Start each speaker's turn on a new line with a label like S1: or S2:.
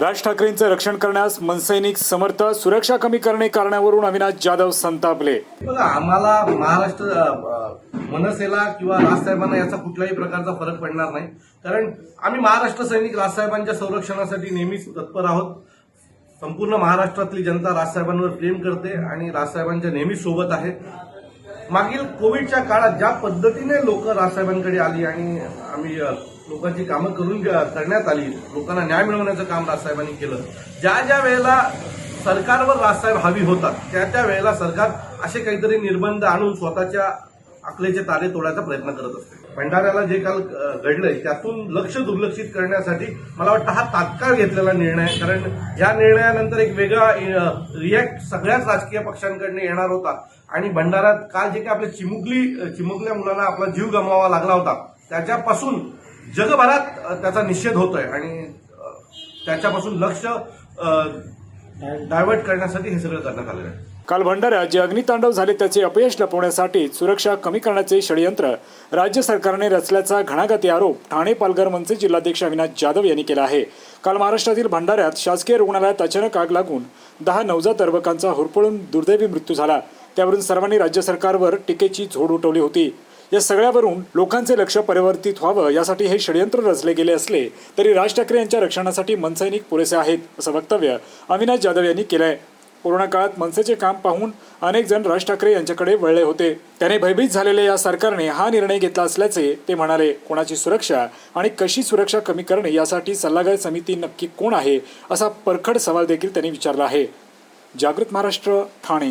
S1: राज ठाकरेंचं रक्षण करण्यास मनसैनिक समर्थ सुरक्षा कमी करणे कारणावरून अविनाश जाधव संतापले.
S2: बघा आम्हाला महाराष्ट्र मनसेला किंवा राजसाहेबांना याचा कुठल्याही प्रकारचा फरक पडणार नाही. कारण आम्ही महाराष्ट्र सैनिक राजसाहेबांच्या संरक्षणासाठी नेहमीच तत्पर आहोत. संपूर्ण महाराष्ट्रातली जनता राजसाहेबांवर प्रेम करते आणि राजसाहेबांच्या नेहमीच सोबत आहे. मागील कोविडच्या काळात ज्या पद्धतीने लोक राजसाहेबांकडे आली आणि आम्ही लोकांची कामं करून करण्यात आली. लोकांना न्याय मिळवण्याचं काम राजसाहेबांनी केलं. ज्या ज्या वेळेला सरकारवर राजसाहेब हवी होतात त्या त्या वेळेला सरकार असे काहीतरी निर्बंध आणून स्वतःच्या आकलेचे तारे तोडायचा प्रयत्न करत असते. भंडाऱ्याला जे काल घडलंय त्यातून लक्ष दुर्लक्षित करण्यासाठी मला वाटतं हा तात्काळ घेतलेला निर्णय आहे. कारण या निर्णयानंतर एक वेगळा रिॲक्ट सगळ्याच राजकीय पक्षांकडनं येणार होता. आणि भंडाऱ्यात काल जे काही आपल्या चिमुकली चिमुकल्या मुलांना आपला जीव गमवावा लागला होता त्याच्यापासून जगभरात त्याचा निषेध होतोय आणि त्याच्यापासून लक्ष डायव्हर्ट करण्यासाठी हे सगळं करण्यात आलेलं आहे.
S1: काल भंडाऱ्यात जे अग्नितांडव झाले त्याचे अपयश लपवण्यासाठी सुरक्षा कमी करण्याचे षडयंत्र राज्य सरकारने रचल्याचा घणाघाती आरोप ठाणे पालघर मनसे जिल्हाध्यक्ष अविनाश जाधव यांनी केला आहे. काल महाराष्ट्रातील भंडाऱ्यात शासकीय रुग्णालयात अचानक आग लागून दहा नवजात अर्भकांचा होरपळून दुर्दैवी मृत्यू झाला. त्यावरून सर्वांनी राज्य सरकारवर टीकेची झोड उठवली होती. या सगळ्यावरून लोकांचे लक्ष परिवर्तित व्हावं यासाठी हे षडयंत्र रचले गेले असले तरी राज ठाकरे यांच्या रक्षणासाठी मनसैनिक पुरेसे आहेत असं वक्तव्य अविनाश जाधव यांनी केलं आहे कोरोना काळात मनसेचे काम पाहून अनेक जण राज ठाकरे यांच्याकडे वळले होते. त्याने भयभीत झालेल्या या सरकारने हा निर्णय घेतला असल्याचे ते म्हणाले कोणाची सुरक्षा आणि कशी सुरक्षा कमी करणे यासाठी सल्लागार समिती नक्की कोण आहे? असा परखड सवाल देखील त्यांनी विचारला आहे. जागृत महाराष्ट्र ठाणे.